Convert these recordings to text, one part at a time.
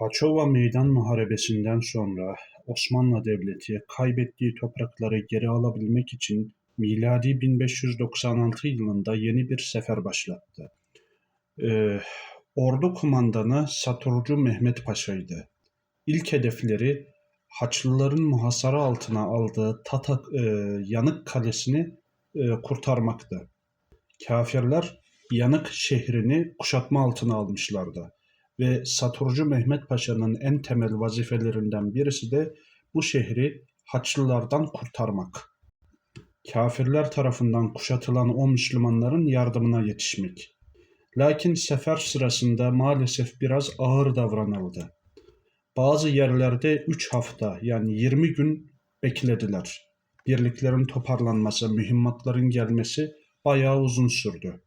Haçova Meydan Muharebesi'nden sonra Osmanlı Devleti kaybettiği toprakları geri alabilmek için miladi 1596 yılında yeni bir sefer başlattı. Ee, ordu kumandanı Saturcu Mehmet Paşa'ydı. İlk hedefleri Haçlıların muhasara altına aldığı Tatak e, Yanık Kalesi'ni e, kurtarmaktı. Kafirler Yanık şehrini kuşatma altına almışlardı ve Saturcu Mehmet Paşa'nın en temel vazifelerinden birisi de bu şehri Haçlılardan kurtarmak. Kafirler tarafından kuşatılan o Müslümanların yardımına yetişmek. Lakin sefer sırasında maalesef biraz ağır davranıldı. Bazı yerlerde 3 hafta yani 20 gün beklediler. Birliklerin toparlanması, mühimmatların gelmesi bayağı uzun sürdü.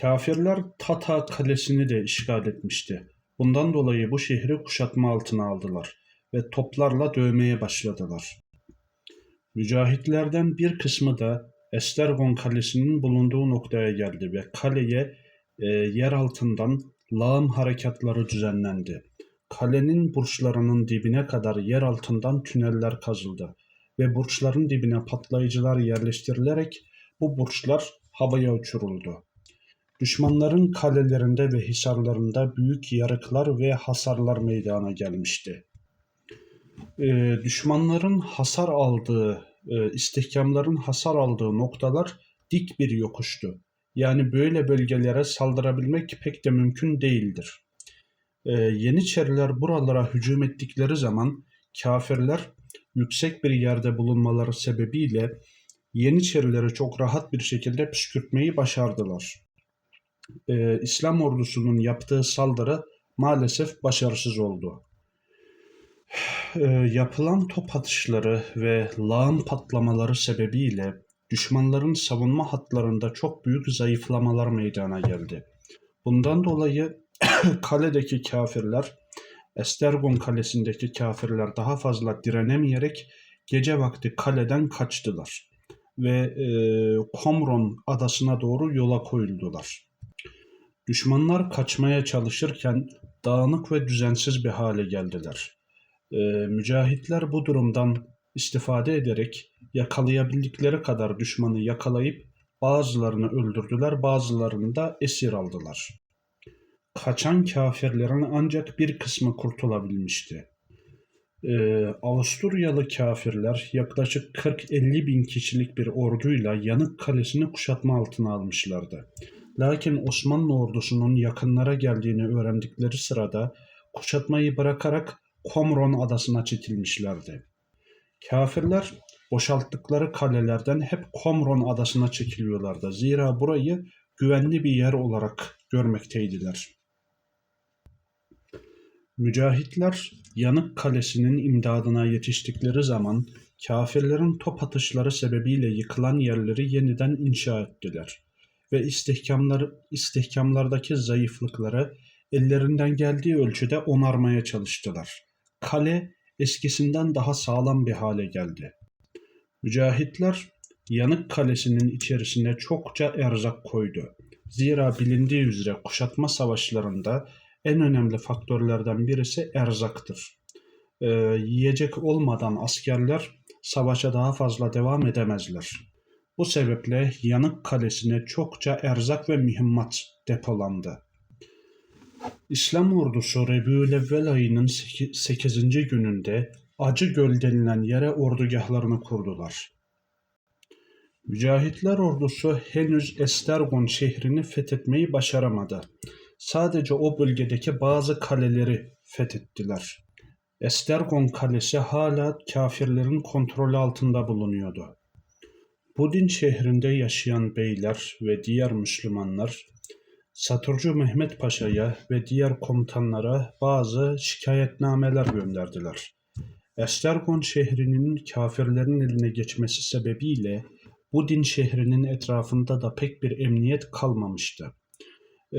Kafirler Tata kalesini de işgal etmişti. Bundan dolayı bu şehri kuşatma altına aldılar ve toplarla dövmeye başladılar. Mücahitlerden bir kısmı da Estergon kalesinin bulunduğu noktaya geldi ve kaleye e, yer altından lağım harekatları düzenlendi. Kalenin burçlarının dibine kadar yer altından tüneller kazıldı ve burçların dibine patlayıcılar yerleştirilerek bu burçlar havaya uçuruldu. Düşmanların kalelerinde ve hisarlarında büyük yarıklar ve hasarlar meydana gelmişti. Ee, düşmanların hasar aldığı, e, istihkamların hasar aldığı noktalar dik bir yokuştu. Yani böyle bölgelere saldırabilmek pek de mümkün değildir. Ee, Yeniçeriler buralara hücum ettikleri zaman kafirler yüksek bir yerde bulunmaları sebebiyle Yeniçerileri çok rahat bir şekilde püskürtmeyi başardılar e, İslam ordusunun yaptığı saldırı maalesef başarısız oldu. E, yapılan top atışları ve lağım patlamaları sebebiyle düşmanların savunma hatlarında çok büyük zayıflamalar meydana geldi. Bundan dolayı kaledeki kafirler, Estergon kalesindeki kafirler daha fazla direnemeyerek gece vakti kaleden kaçtılar ve e, Komron adasına doğru yola koyuldular. Düşmanlar kaçmaya çalışırken dağınık ve düzensiz bir hale geldiler. Ee, mücahitler bu durumdan istifade ederek yakalayabildikleri kadar düşmanı yakalayıp bazılarını öldürdüler, bazılarını da esir aldılar. Kaçan kafirlerin ancak bir kısmı kurtulabilmişti. Ee, Avusturyalı kafirler yaklaşık 40-50 bin kişilik bir orduyla Yanık Kalesi'ni kuşatma altına almışlardı. Lakin Osmanlı ordusunun yakınlara geldiğini öğrendikleri sırada kuşatmayı bırakarak Komron adasına çekilmişlerdi. Kafirler boşalttıkları kalelerden hep Komron adasına çekiliyorlardı. Zira burayı güvenli bir yer olarak görmekteydiler. Mücahitler Yanık Kalesi'nin imdadına yetiştikleri zaman kafirlerin top atışları sebebiyle yıkılan yerleri yeniden inşa ettiler ve istihkamlar, istihkamlardaki zayıflıkları ellerinden geldiği ölçüde onarmaya çalıştılar. Kale eskisinden daha sağlam bir hale geldi. Mücahitler Yanık Kalesi'nin içerisine çokça erzak koydu. Zira bilindiği üzere kuşatma savaşlarında en önemli faktörlerden birisi erzaktır. Ee, yiyecek olmadan askerler savaşa daha fazla devam edemezler. Bu sebeple Yanık Kalesi'ne çokça erzak ve mühimmat depolandı. İslam ordusu Rebiülevvel ayının 8. gününde Acı Göl denilen yere ordugahlarını kurdular. Mücahitler ordusu henüz Estergon şehrini fethetmeyi başaramadı. Sadece o bölgedeki bazı kaleleri fethettiler. Estergon kalesi hala kafirlerin kontrolü altında bulunuyordu. Budin şehrinde yaşayan beyler ve diğer Müslümanlar Saturcu Mehmet Paşa'ya ve diğer komutanlara bazı şikayetnameler gönderdiler. Estergon şehrinin kafirlerin eline geçmesi sebebiyle Budin şehrinin etrafında da pek bir emniyet kalmamıştı. Ee,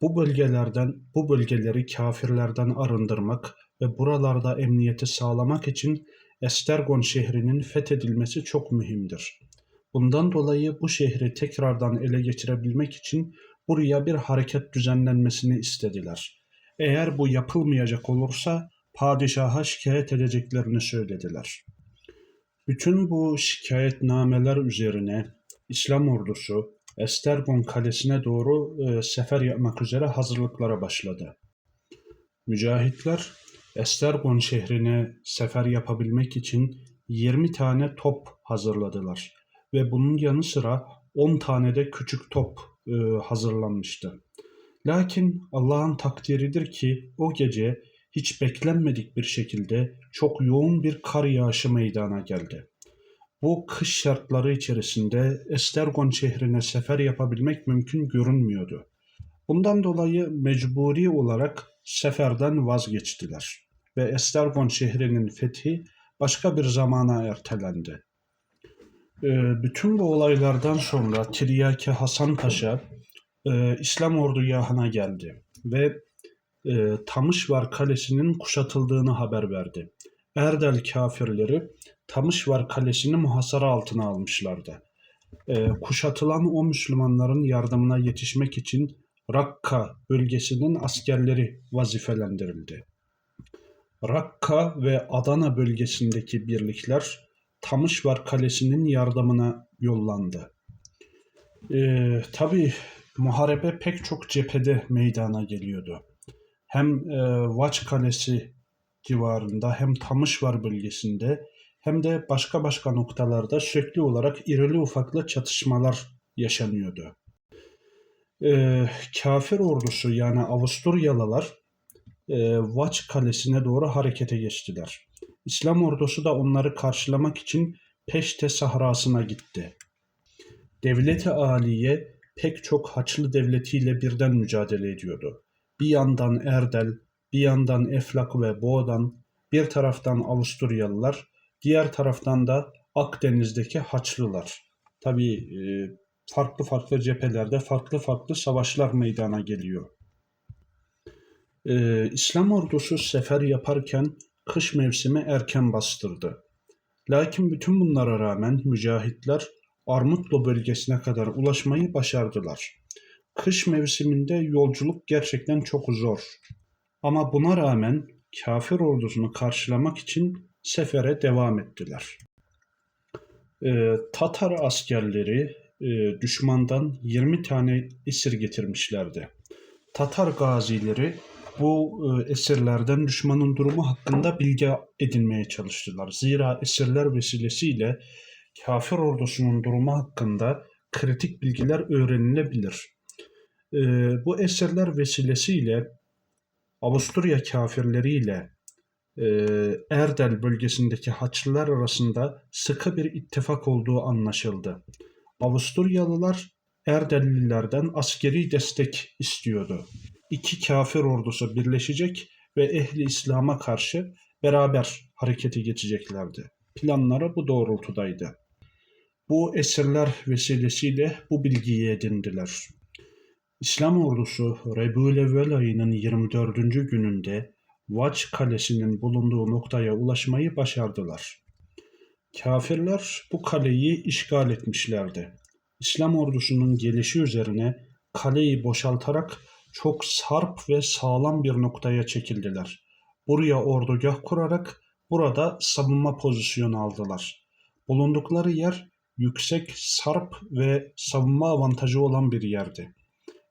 bu bölgelerden, bu bölgeleri kafirlerden arındırmak ve buralarda emniyeti sağlamak için Estergon şehrinin fethedilmesi çok mühimdir. Bundan dolayı bu şehri tekrardan ele geçirebilmek için buraya bir hareket düzenlenmesini istediler. Eğer bu yapılmayacak olursa padişaha şikayet edeceklerini söylediler. Bütün bu şikayetnameler üzerine İslam ordusu Estergon kalesine doğru e, sefer yapmak üzere hazırlıklara başladı. Mücahitler Estergon şehrine sefer yapabilmek için 20 tane top hazırladılar ve bunun yanı sıra 10 tane de küçük top e, hazırlanmıştı. Lakin Allah'ın takdiridir ki o gece hiç beklenmedik bir şekilde çok yoğun bir kar yağışı meydana geldi. Bu kış şartları içerisinde Estergon şehrine sefer yapabilmek mümkün görünmüyordu. Bundan dolayı mecburi olarak seferden vazgeçtiler ve Estergon şehrinin fethi başka bir zamana ertelendi. Ee, bütün bu olaylardan sonra Tiryaki Hasan Paşa e, İslam ordugahına geldi ve e, Tamışvar Kalesi'nin kuşatıldığını haber verdi. Erdel kafirleri Tamışvar Kalesi'ni muhasara altına almışlardı. E, kuşatılan o Müslümanların yardımına yetişmek için Rakka bölgesinin askerleri vazifelendirildi. Rakka ve Adana bölgesindeki birlikler Tamışvar Kalesi'nin yardımına yollandı. Ee, tabii muharebe pek çok cephede meydana geliyordu. Hem e, Vaç Kalesi civarında hem Tamışvar bölgesinde hem de başka başka noktalarda sürekli olarak irili ufaklı çatışmalar yaşanıyordu. Ee, kafir ordusu yani Avusturyalılar e, Vaç Kalesi'ne doğru harekete geçtiler. İslam ordusu da onları karşılamak için Peşte sahrasına gitti. Devleti Aliye pek çok Haçlı devletiyle birden mücadele ediyordu. Bir yandan Erdel, bir yandan Eflak ve Boğdan, bir taraftan Avusturyalılar, diğer taraftan da Akdeniz'deki Haçlılar. Tabii e, farklı farklı cephelerde farklı farklı savaşlar meydana geliyor. Ee, İslam ordusu sefer yaparken kış mevsimi erken bastırdı. Lakin bütün bunlara rağmen mücahitler Armutlu bölgesine kadar ulaşmayı başardılar. Kış mevsiminde yolculuk gerçekten çok zor. Ama buna rağmen kafir ordusunu karşılamak için sefere devam ettiler. Ee, Tatar askerleri e, düşmandan 20 tane esir getirmişlerdi. Tatar gazileri bu e, esirlerden düşmanın durumu hakkında bilgi edinmeye çalıştılar. Zira esirler vesilesiyle kafir ordusunun durumu hakkında kritik bilgiler öğrenilebilir. E, bu esirler vesilesiyle Avusturya kafirleriyle e, Erdel bölgesindeki Haçlılar arasında sıkı bir ittifak olduğu anlaşıldı. Avusturyalılar Erdellilerden askeri destek istiyordu iki kafir ordusu birleşecek ve ehli İslam'a karşı beraber harekete geçeceklerdi. Planları bu doğrultudaydı. Bu esirler vesilesiyle bu bilgiyi edindiler. İslam ordusu Rebülevvel ayının 24. gününde Vaç kalesinin bulunduğu noktaya ulaşmayı başardılar. Kafirler bu kaleyi işgal etmişlerdi. İslam ordusunun gelişi üzerine kaleyi boşaltarak çok sarp ve sağlam bir noktaya çekildiler. Buraya ordugah kurarak burada savunma pozisyonu aldılar. Bulundukları yer yüksek, sarp ve savunma avantajı olan bir yerdi.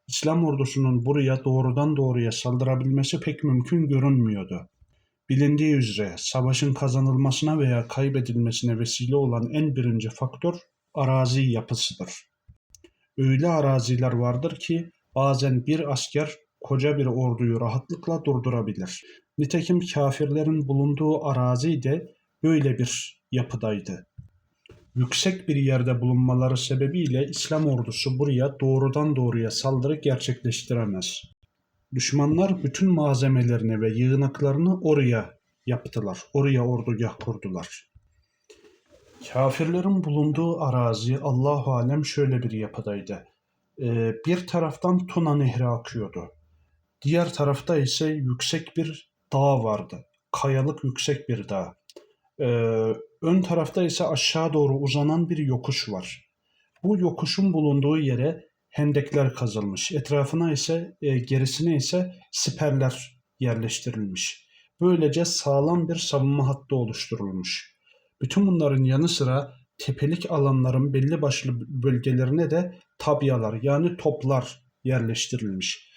İslam ordusunun buraya doğrudan doğruya saldırabilmesi pek mümkün görünmüyordu. Bilindiği üzere savaşın kazanılmasına veya kaybedilmesine vesile olan en birinci faktör arazi yapısıdır. Öyle araziler vardır ki bazen bir asker koca bir orduyu rahatlıkla durdurabilir. Nitekim kafirlerin bulunduğu arazi de böyle bir yapıdaydı. Yüksek bir yerde bulunmaları sebebiyle İslam ordusu buraya doğrudan doğruya saldırı gerçekleştiremez. Düşmanlar bütün malzemelerini ve yığınaklarını oraya yaptılar. Oraya ordugah kurdular. Kafirlerin bulunduğu arazi Allahu alem şöyle bir yapıdaydı. Ee, bir taraftan Tuna Nehri akıyordu. Diğer tarafta ise yüksek bir dağ vardı. Kayalık yüksek bir dağ. Ee, ön tarafta ise aşağı doğru uzanan bir yokuş var. Bu yokuşun bulunduğu yere hendekler kazılmış. Etrafına ise e, gerisine ise siperler yerleştirilmiş. Böylece sağlam bir savunma hattı oluşturulmuş. Bütün bunların yanı sıra tepelik alanların belli başlı bölgelerine de tabyalar yani toplar yerleştirilmiş.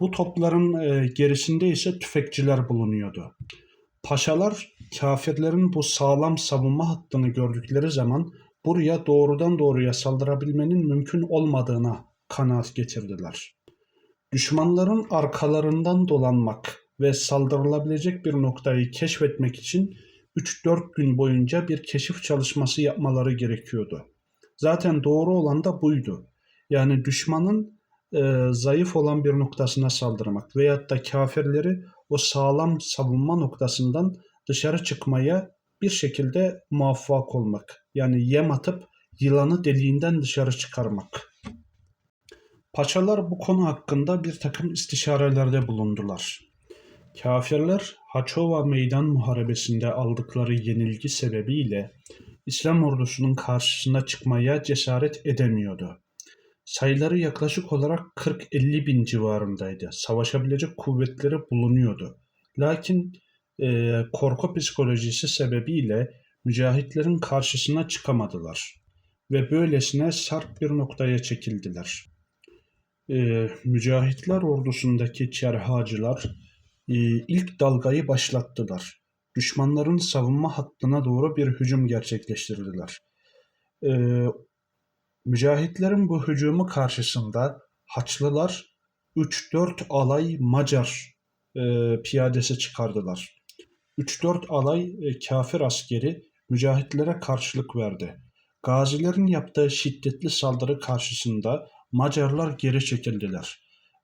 Bu topların e, gerisinde ise tüfekçiler bulunuyordu. Paşalar kafirlerin bu sağlam savunma hattını gördükleri zaman buraya doğrudan doğruya saldırabilmenin mümkün olmadığına kanaat getirdiler. Düşmanların arkalarından dolanmak ve saldırılabilecek bir noktayı keşfetmek için 3-4 gün boyunca bir keşif çalışması yapmaları gerekiyordu. Zaten doğru olan da buydu. Yani düşmanın e, zayıf olan bir noktasına saldırmak veyahut da kafirleri o sağlam savunma noktasından dışarı çıkmaya bir şekilde muvaffak olmak. Yani yem atıp yılanı deliğinden dışarı çıkarmak. Paşalar bu konu hakkında bir takım istişarelerde bulundular. Kafirler Haçova Meydan Muharebesi'nde aldıkları yenilgi sebebiyle İslam ordusunun karşısına çıkmaya cesaret edemiyordu. Sayıları yaklaşık olarak 40-50 bin civarındaydı. Savaşabilecek kuvvetleri bulunuyordu. Lakin e, korku psikolojisi sebebiyle mücahitlerin karşısına çıkamadılar ve böylesine sarp bir noktaya çekildiler. E, mücahitler ordusundaki çerhacılar ilk dalgayı başlattılar. Düşmanların savunma hattına doğru bir hücum gerçekleştirdiler. E, mücahitlerin bu hücumu karşısında Haçlılar 3-4 alay Macar e, piyadesi çıkardılar. 3-4 alay e, kafir askeri mücahitlere karşılık verdi. Gazilerin yaptığı şiddetli saldırı karşısında Macarlar geri çekildiler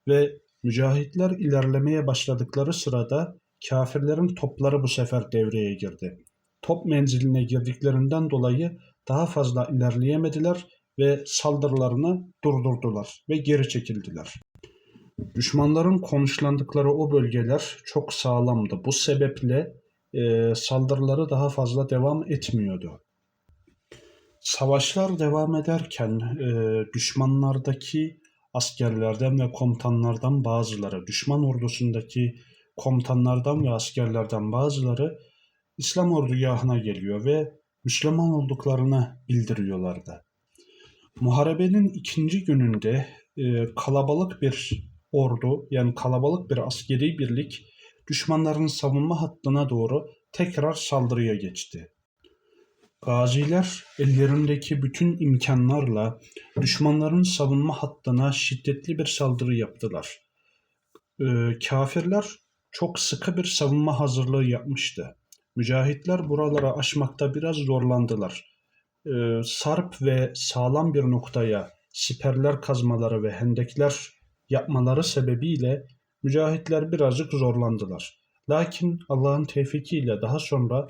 ve mücahitler ilerlemeye başladıkları sırada kafirlerin topları bu sefer devreye girdi. Top menziline girdiklerinden dolayı daha fazla ilerleyemediler ve saldırılarını durdurdular ve geri çekildiler. Düşmanların konuşlandıkları o bölgeler çok sağlamdı. Bu sebeple e, saldırıları daha fazla devam etmiyordu. Savaşlar devam ederken e, düşmanlardaki askerlerden ve komutanlardan bazıları, düşman ordusundaki komutanlardan ve askerlerden bazıları İslam ordugahına geliyor ve Müslüman olduklarını bildiriyorlardı. Muharebenin ikinci gününde e, kalabalık bir ordu yani kalabalık bir askeri birlik düşmanların savunma hattına doğru tekrar saldırıya geçti. Gaziler ellerindeki bütün imkanlarla düşmanların savunma hattına şiddetli bir saldırı yaptılar. Ee, kafirler çok sıkı bir savunma hazırlığı yapmıştı. Mücahitler buralara aşmakta biraz zorlandılar. Ee, sarp ve sağlam bir noktaya siperler kazmaları ve hendekler yapmaları sebebiyle mücahitler birazcık zorlandılar. Lakin Allah'ın tevfikiyle daha sonra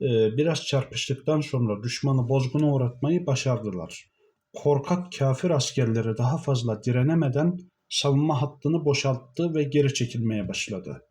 biraz çarpıştıktan sonra düşmanı bozguna uğratmayı başardılar. Korkak kafir askerleri daha fazla direnemeden savunma hattını boşalttı ve geri çekilmeye başladı.